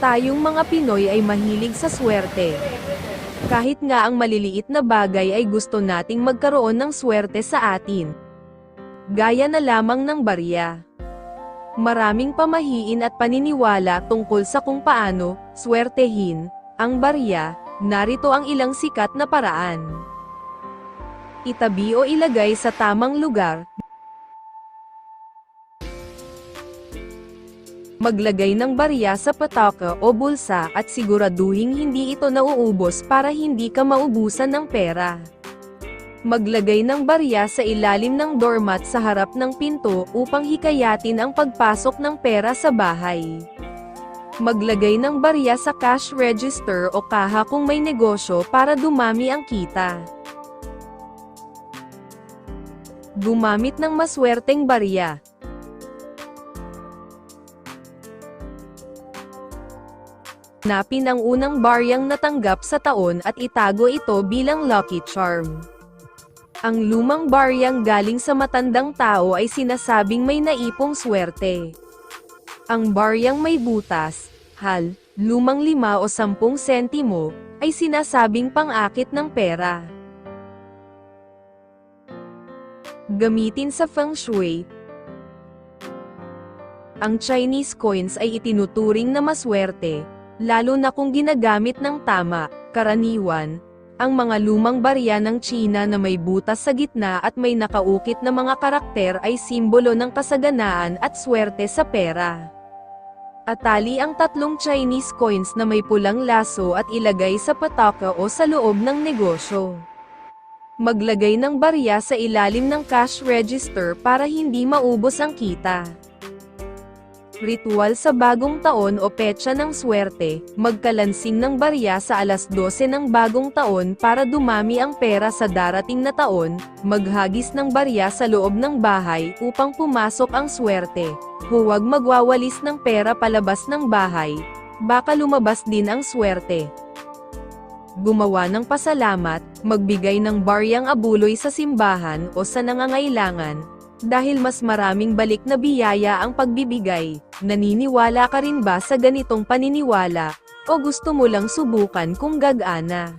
Tayong mga Pinoy ay mahilig sa swerte. Kahit nga ang maliliit na bagay ay gusto nating magkaroon ng swerte sa atin. Gaya na lamang ng barya. Maraming pamahiin at paniniwala tungkol sa kung paano, swertehin, ang barya, narito ang ilang sikat na paraan. Itabi o ilagay sa tamang lugar, Maglagay ng barya sa pataka o bulsa at siguraduhing hindi ito nauubos para hindi ka maubusan ng pera. Maglagay ng barya sa ilalim ng doormat sa harap ng pinto upang hikayatin ang pagpasok ng pera sa bahay. Maglagay ng barya sa cash register o kaha kung may negosyo para dumami ang kita. Gumamit ng maswerteng barya. Napin ang unang baryang natanggap sa taon at itago ito bilang lucky charm. Ang lumang baryang galing sa matandang tao ay sinasabing may naipong swerte. Ang baryang may butas, hal, lumang lima o sampung sentimo, ay sinasabing pang-akit ng pera. Gamitin sa feng shui, ang Chinese coins ay itinuturing na maswerte, lalo na kung ginagamit ng tama, karaniwan, ang mga lumang barya ng China na may butas sa gitna at may nakaukit na mga karakter ay simbolo ng kasaganaan at swerte sa pera. Atali ang tatlong Chinese coins na may pulang laso at ilagay sa pataka o sa loob ng negosyo. Maglagay ng barya sa ilalim ng cash register para hindi maubos ang kita. Ritual sa bagong taon o petsa ng swerte, magkalansing ng barya sa alas 12 ng bagong taon para dumami ang pera sa darating na taon, maghagis ng barya sa loob ng bahay upang pumasok ang swerte. Huwag magwawalis ng pera palabas ng bahay, baka lumabas din ang swerte. Gumawa ng pasalamat, magbigay ng baryang abuloy sa simbahan o sa nangangailangan, dahil mas maraming balik na biyaya ang pagbibigay, naniniwala ka rin ba sa ganitong paniniwala, o gusto mo lang subukan kung gagana?